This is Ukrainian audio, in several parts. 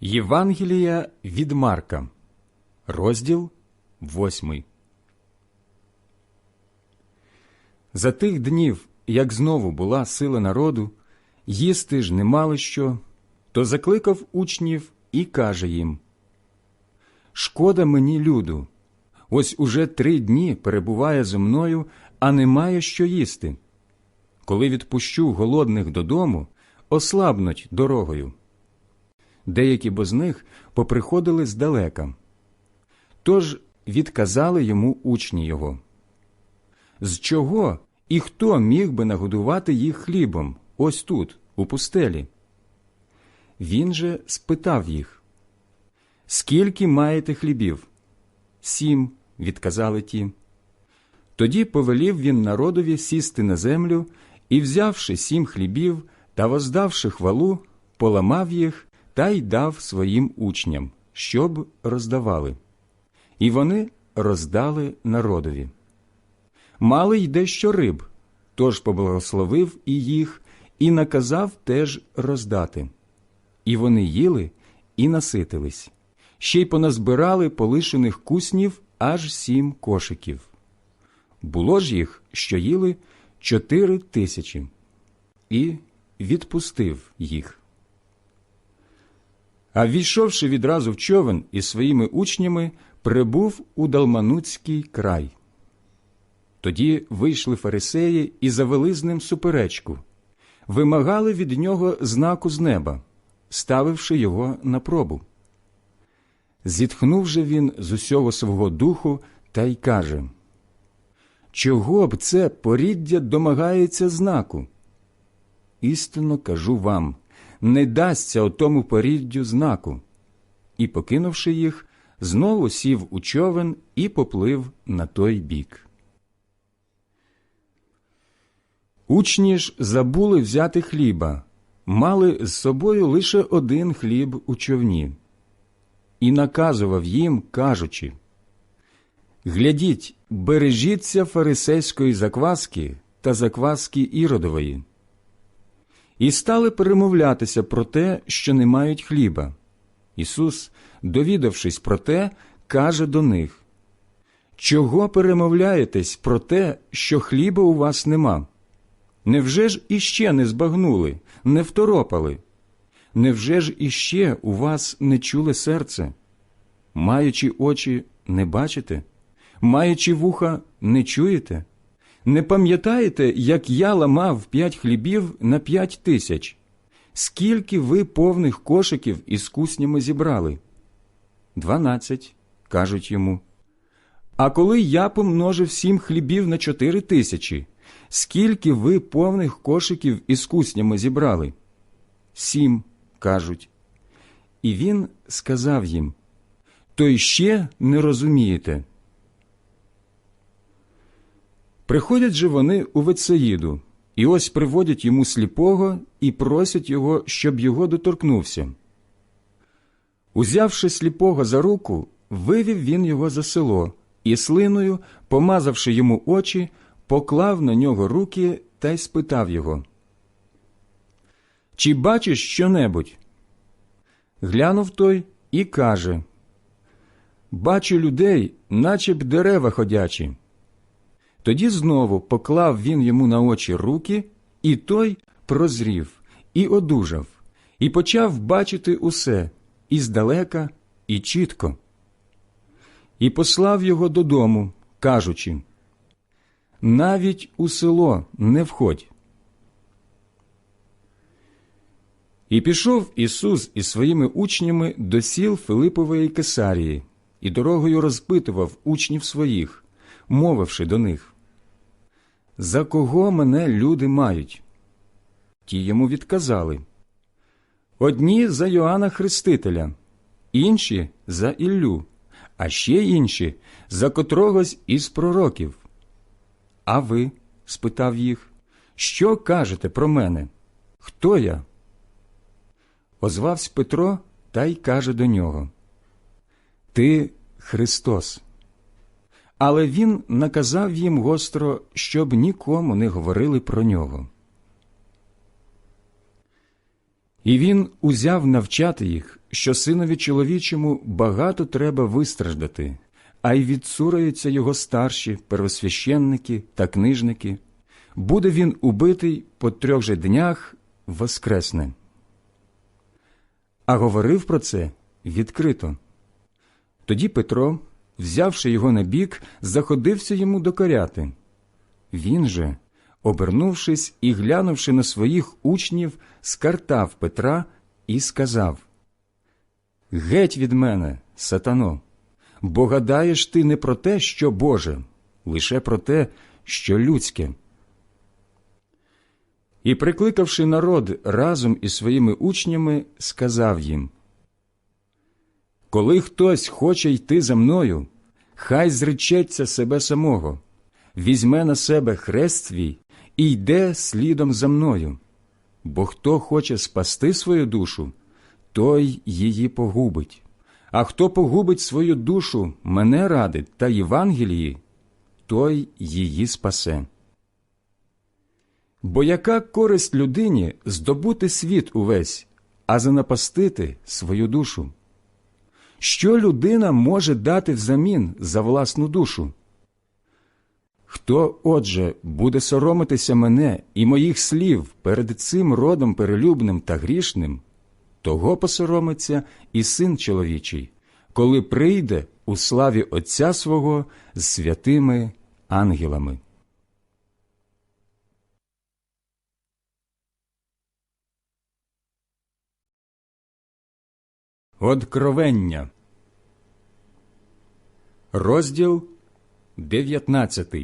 Євангелія від Марка, розділ 8. За тих днів, як знову була сила народу, їсти ж не мали що, то закликав учнів і каже їм Шкода мені, люду, ось уже три дні перебуває зо мною, а немає що їсти. Коли відпущу голодних додому, ослабнуть дорогою. Деякі бо з них поприходили здалека. Тож відказали йому учні його. З чого і хто міг би нагодувати їх хлібом ось тут, у пустелі? Він же спитав їх Скільки маєте хлібів? Сім, відказали ті. Тоді повелів він народові сісти на землю і, взявши сім хлібів та воздавши хвалу, поламав їх та й дав своїм учням, щоб роздавали. І вони роздали народові. Мали й дещо риб, тож поблагословив і їх, і наказав теж роздати. І вони їли і наситились, ще й поназбирали полишених куснів аж сім кошиків. Було ж їх, що їли чотири тисячі, і відпустив їх. А війшовши відразу в човен із своїми учнями, прибув у Далмануцький край. Тоді вийшли фарисеї і завели з ним суперечку, вимагали від нього знаку з неба, ставивши його на пробу. Зітхнув же він з усього свого духу та й каже Чого б це поріддя домагається знаку? Істинно кажу вам не дасться отому поріддю знаку. І, покинувши їх, знову сів у човен і поплив на той бік. Учні ж забули взяти хліба, мали з собою лише один хліб у човні, і наказував їм, кажучи Глядіть, бережіться фарисейської закваски та закваски іродової. І стали перемовлятися про те, що не мають хліба. Ісус, довідавшись про те, каже до них Чого перемовляєтесь про те, що хліба у вас нема? Невже ж іще не збагнули, не второпали? Невже ж іще у вас не чуле серце? Маючи очі, не бачите? Маючи вуха, не чуєте? Не пам'ятаєте, як я ламав п'ять хлібів на п'ять тисяч? Скільки ви повних кошиків із куснями зібрали? Дванадцять, кажуть йому. А коли я помножив сім хлібів на чотири тисячі, скільки ви повних кошиків із куснями зібрали? Сім, кажуть. І він сказав їм То ще не розумієте. Приходять же вони у Вецеїду, і ось приводять йому сліпого і просять його, щоб його доторкнувся. Узявши сліпого за руку, вивів він його за село і слиною, помазавши йому очі, поклав на нього руки та й спитав його. Чи бачиш щонебудь? Глянув той і каже Бачу людей, наче б дерева ходячі. Тоді знову поклав він йому на очі руки, і той прозрів, і одужав, і почав бачити усе і здалека, і чітко. І послав його додому, кажучи навіть у село не входь. І пішов Ісус із своїми учнями до сіл Филипової Кесарії, і дорогою розпитував учнів своїх, мовивши до них За кого мене люди мають? Ті йому відказали Одні за Йоанна Хрестителя, інші за Іллю, а ще інші за котрогось із пророків. А ви? спитав їх, що кажете про мене? Хто я? Озвався Петро та й каже до нього Ти Христос. Але він наказав їм гостро, щоб нікому не говорили про нього. І він узяв навчати їх, що синові чоловічому багато треба вистраждати, а й відсураються його старші первосвященники та книжники. Буде він убитий по трьох же днях воскресне. А говорив про це відкрито. Тоді Петро, взявши його на бік, заходився йому докоряти. Він же, обернувшись і глянувши на своїх учнів, скартав Петра і сказав Геть від мене, сатано, бо гадаєш ти не про те, що Боже, лише про те, що людське. І, прикликавши народ разом із своїми учнями, сказав їм Коли хтось хоче йти за мною, хай зречеться себе самого, візьме на себе хрест свій і йде слідом за мною. Бо хто хоче спасти свою душу, той її погубить. А хто погубить свою душу мене ради та Євангелії, той її спасе. Бо яка користь людині здобути світ увесь, а занапастити свою душу? Що людина може дати взамін за власну душу? Хто, отже, буде соромитися мене і моїх слів перед цим родом перелюбним та грішним, того посоромиться і син чоловічий, коли прийде у славі Отця свого з святими ангелами. Откровення. Розділ 19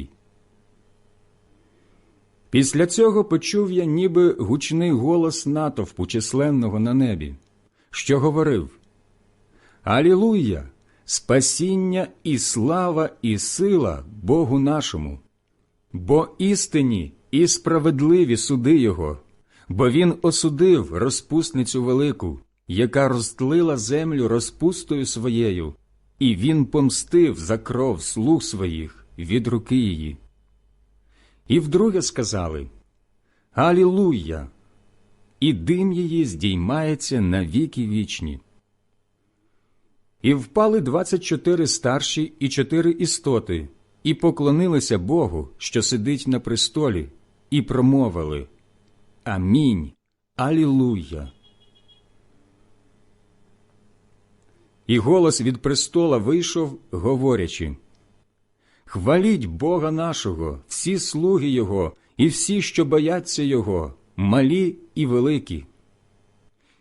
Після цього почув я ніби гучний голос натовпу численного на небі, що говорив Алілуя! Спасіння і слава, і сила Богу нашому, бо істинні і справедливі суди Його, бо Він осудив розпусницю велику, яка розтлила землю розпустою своєю, і він помстив за кров слуг своїх від руки її. І вдруге сказали Алілуя! І дим її здіймається на віки вічні. І впали двадцять чотири старші і чотири істоти, і поклонилися Богу, що сидить на престолі, і промовили Амінь. Алілуя. І голос від престола вийшов, говорячи Хваліть Бога нашого, всі слуги Його і всі, що бояться Його, малі і великі.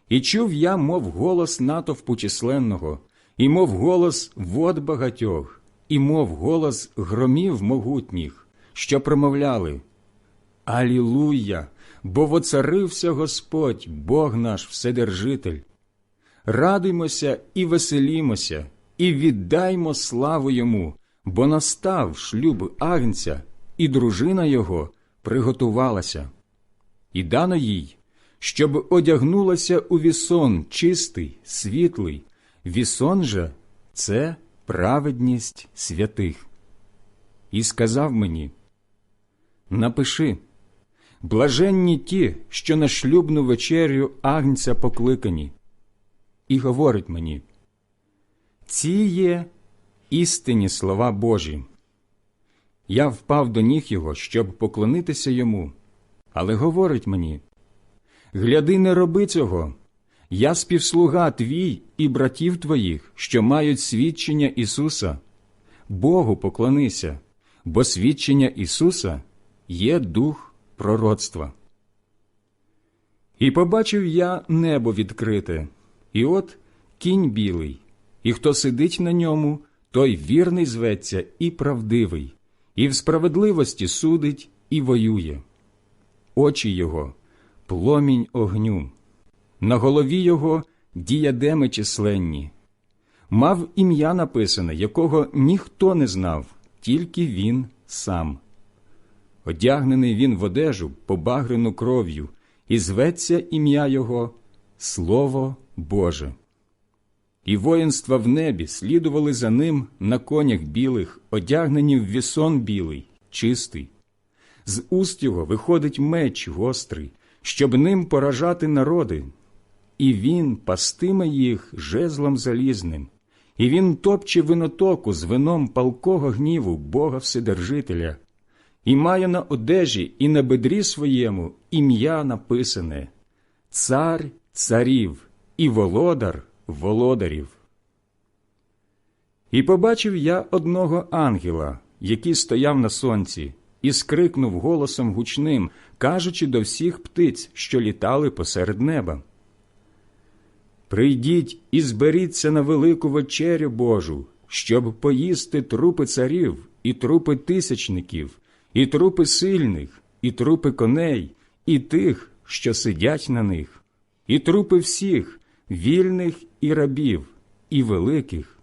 І чув я, мов голос натовпу численного, і мов голос вод багатьох, і мов голос громів могутніх, що промовляли Алілуя! Бо воцарився Господь, Бог наш Вседержитель. Радуймося і веселімося, і віддаймо славу йому, бо настав шлюб агнця, і дружина його приготувалася. І дано їй, щоб одягнулася у вісон чистий, світлий, вісон же це праведність святих. І сказав мені Напиши блаженні ті, що на шлюбну вечерю агнця покликані і говорить мені, ці є істинні слова Божі. Я впав до ніг його, щоб поклонитися йому, але говорить мені Гляди, не роби цього. Я співслуга твій і братів твоїх, що мають свідчення Ісуса. Богу поклонися, бо свідчення Ісуса є дух пророцтва. І побачив я небо відкрите, і от кінь білий, і хто сидить на ньому, той вірний зветься і правдивий, і в справедливості судить і воює. Очі його пломінь огню, на голові його діядеми численні. Мав ім'я написане, якого ніхто не знав, тільки він сам. Одягнений він в одежу, побагрену кров'ю, і зветься ім'я його Слово Боже. І воїнства в небі слідували за ним на конях білих, одягнені в вісон білий, чистий. З уст його виходить меч гострий, щоб ним поражати народи, і він пастиме їх жезлом залізним, і він топче винотоку з вином палкого гніву Бога Вседержителя, і має на одежі і на бедрі своєму ім'я написане Цар царів і володар володарів. І побачив я одного ангела, який стояв на сонці, і скрикнув голосом гучним, кажучи до всіх птиць, що літали посеред неба. Прийдіть і зберіться на велику вечерю Божу, щоб поїсти трупи царів, і трупи тисячників, і трупи сильних, і трупи коней, і тих, що сидять на них, і трупи всіх, вільних і рабів, і великих.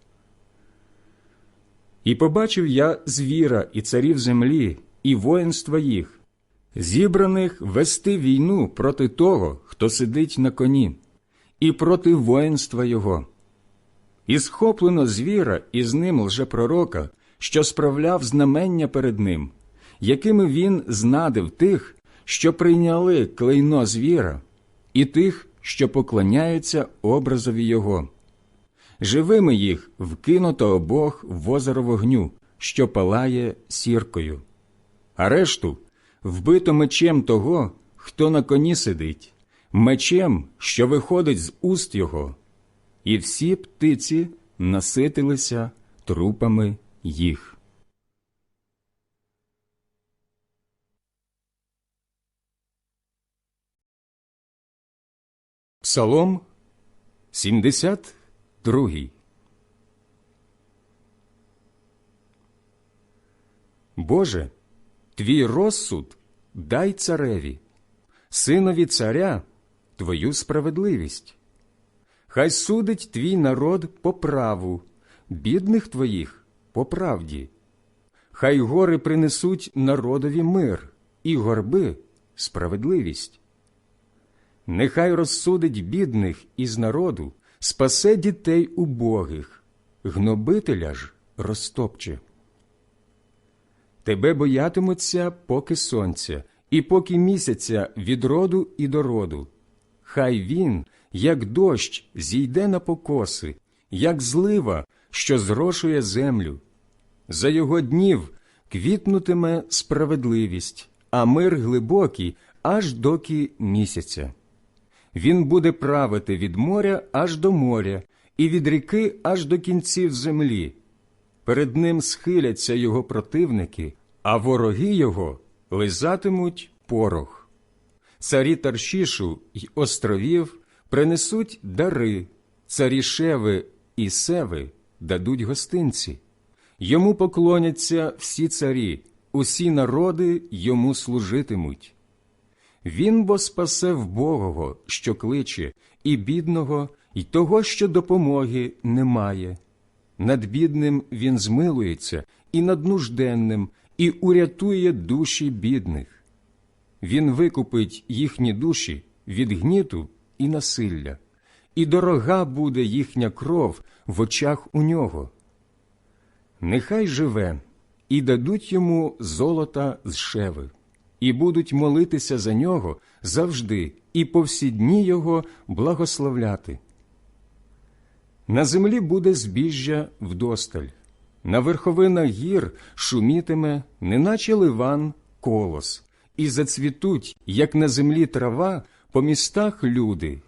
І побачив я звіра і царів землі, і воїнства їх, зібраних вести війну проти того, хто сидить на коні, і проти воїнства його. І схоплено звіра і з ним лжепророка, що справляв знамення перед ним, якими він знадив тих, що прийняли клейно звіра, і тих, що поклоняються образові його. Живими їх вкинуто обох в озеро вогню, що палає сіркою, а решту вбито мечем того, хто на коні сидить, мечем, що виходить з уст його, і всі птиці наситилися трупами їх. Псалом 72 Боже, твій розсуд дай цареві, синові царя твою справедливість. Хай судить твій народ по праву, бідних твоїх по правді. Хай гори принесуть народові мир і горби справедливість. Нехай розсудить бідних із народу, спасе дітей убогих, гнобителя ж розтопче. Тебе боятимуться поки сонця, і поки місяця від роду і до роду. Хай він, як дощ, зійде на покоси, як злива, що зрошує землю. За його днів квітнутиме справедливість, а мир глибокий аж доки місяця. Він буде правити від моря аж до моря, і від ріки аж до кінців землі. Перед ним схиляться його противники, а вороги його лизатимуть порох. Царі Таршішу й островів принесуть дари, царі Шеви і Севи дадуть гостинці. Йому поклоняться всі царі, усі народи йому служитимуть. Він бо спасе вбогого, що кличе, і бідного, і того, що допомоги немає. Над бідним він змилується, і над нужденним, і урятує душі бідних. Він викупить їхні душі від гніту і насилля, і дорога буде їхня кров в очах у нього. Нехай живе, і дадуть йому золота з шеви і будуть молитися за нього завжди і по всі дні його благословляти. На землі буде збіжжя вдосталь, на верховинах гір шумітиме, неначе ливан колос, і зацвітуть, як на землі трава, по містах люди.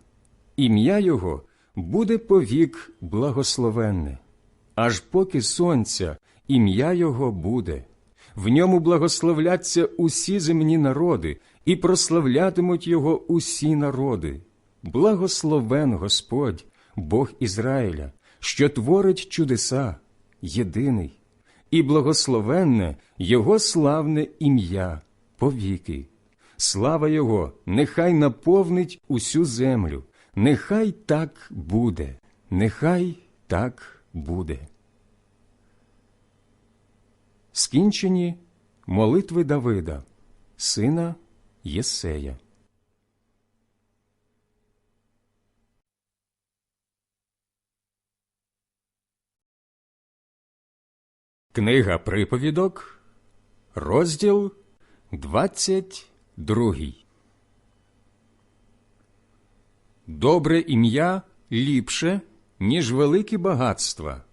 Ім'я його буде повік благословенне, аж поки сонця ім'я його буде в ньому благословляться усі земні народи, і прославлятимуть його усі народи. Благословен Господь, Бог Ізраїля, що творить чудеса, єдиний, і благословенне Його славне ім'я повіки. Слава Його, нехай наповнить усю землю, нехай так буде, нехай так буде. Скінчені молитви Давида, сина Єсея. Книга приповідок, розділ двадцять другий. Добре ім'я ліпше, ніж великі багатства,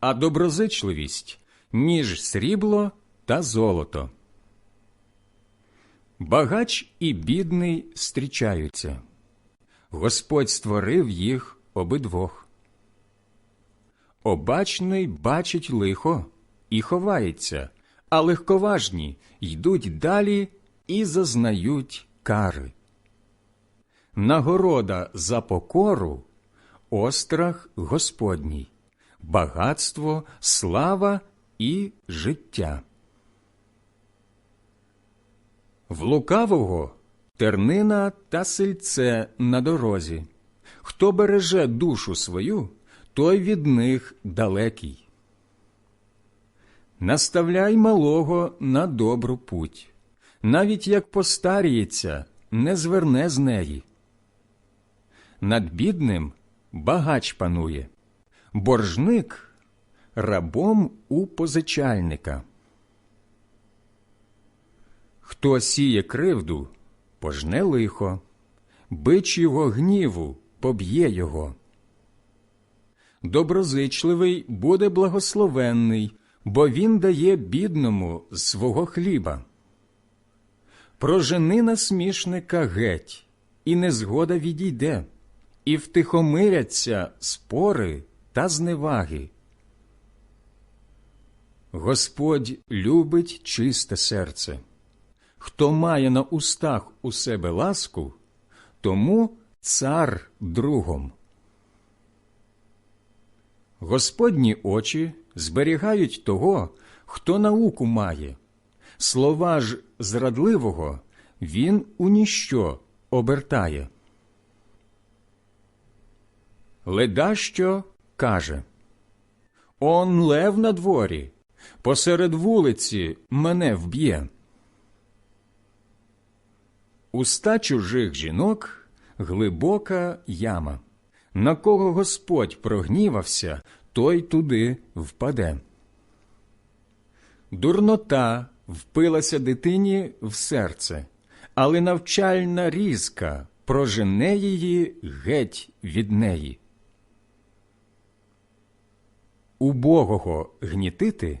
а доброзичливість, ніж срібло та золото. Багач і бідний зустрічаються. Господь створив їх обидвох. Обачний бачить лихо і ховається, а легковажні йдуть далі і зазнають кари. Нагорода за покору острах Господній, багатство, слава і життя. В лукавого тернина та сельце на дорозі. Хто береже душу свою, той від них далекий. Наставляй малого на добру путь, навіть як постаріється, не зверне з неї. Над бідним багач панує, боржник рабом у позичальника. Хто сіє кривду, пожне лихо, бич його гніву поб'є його. Доброзичливий буде благословенний, бо він дає бідному свого хліба. Прожени насмішника геть, і незгода відійде, і втихомиряться спори та зневаги. Господь любить чисте серце. Хто має на устах у себе ласку, тому цар другом. Господні очі зберігають того, хто науку має. Слова ж зрадливого він у ніщо обертає. Ледащо каже Он лев на дворі, посеред вулиці мене вб'є. Уста чужих жінок глибока яма. На кого Господь прогнівався, той туди впаде. Дурнота впилася дитині в серце, але навчальна різка прожене її геть від неї. Убогого гнітити,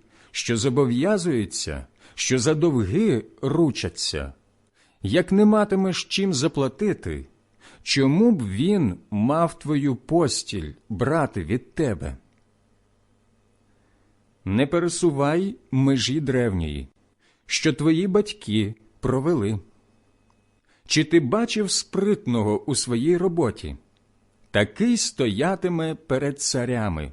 що зобов'язуються, що за довги ручаться. Як не матимеш чим заплатити, чому б він мав твою постіль брати від тебе? Не пересувай межі древньої, що твої батьки провели. Чи ти бачив спритного у своїй роботі? Такий стоятиме перед царями,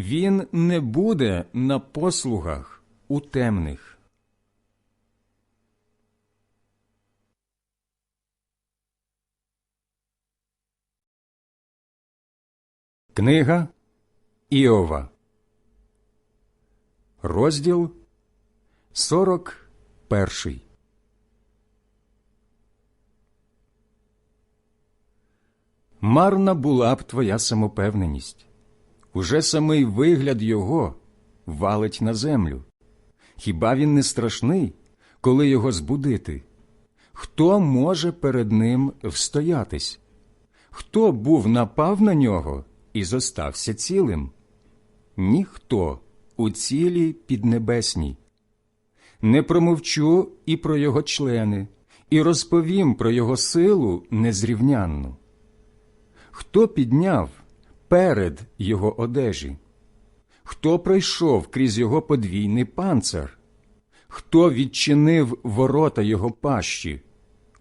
він не буде на послугах у темних. Книга Іова, розділ 41 Марна була б твоя самопевненість, Уже самий вигляд його валить на землю. Хіба він не страшний, коли його збудити? Хто може перед ним встоятись? Хто був напав на нього і зостався цілим? Ніхто у цілій піднебесній. Не промовчу і про його члени, і розповім про його силу незрівнянну. Хто підняв перед його одежі? Хто пройшов крізь його подвійний панцир? Хто відчинив ворота його пащі?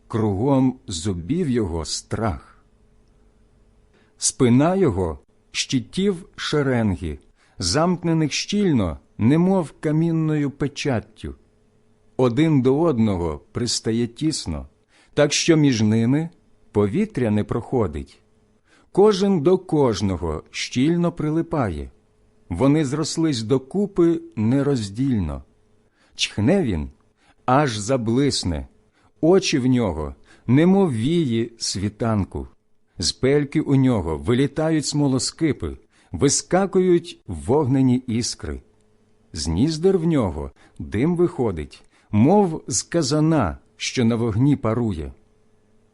Кругом зубів його страх. Спина його щитів шеренги, замкнених щільно, немов камінною печаттю. Один до одного пристає тісно, так що між ними повітря не проходить. Кожен до кожного щільно прилипає. Вони зрослись докупи нероздільно. Чхне він, аж заблисне, очі в нього, немов вії світанку. З пельки у нього вилітають смолоскипи, вискакують вогнені іскри. З ніздер в нього дим виходить, мов з казана, що на вогні парує.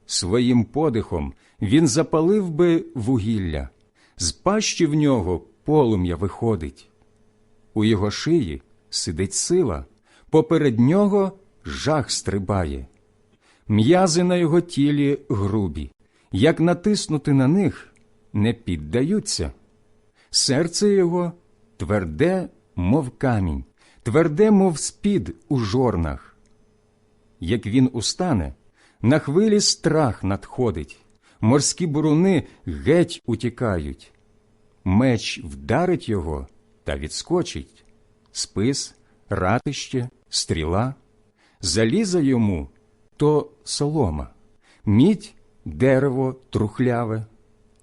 Своїм подихом він запалив би вугілля, з пащі в нього полум'я виходить. У його шиї сидить сила, поперед нього жах стрибає. М'язи на його тілі грубі, як натиснути на них не піддаються. Серце його тверде, мов камінь, тверде, мов спід у жорнах. Як він устане, на хвилі страх надходить, морські буруни геть утікають. Меч вдарить його та відскочить, спис, ратище, стріла, заліза йому то солома, мідь дерево трухляве,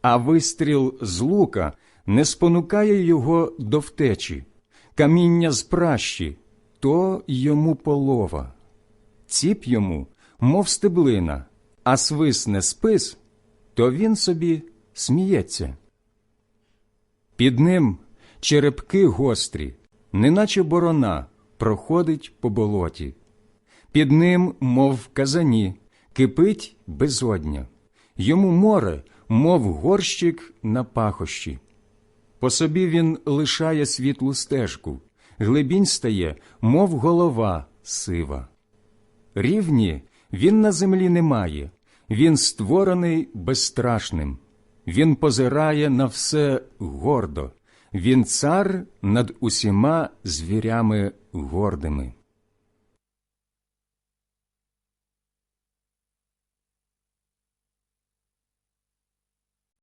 а вистріл з лука не спонукає його до втечі, каміння з пращі то йому полова, ціп йому, мов стеблина, а свисне спис, то він собі сміється. Під ним черепки гострі, неначе борона, проходить по болоті. Під ним, мов в казані, кипить безодня. Йому море, мов горщик на пахощі. По собі він лишає світлу стежку, глибінь стає, мов голова сива. Рівні він на землі немає, він створений безстрашним. Він позирає на все гордо, він цар над усіма звірями гордими.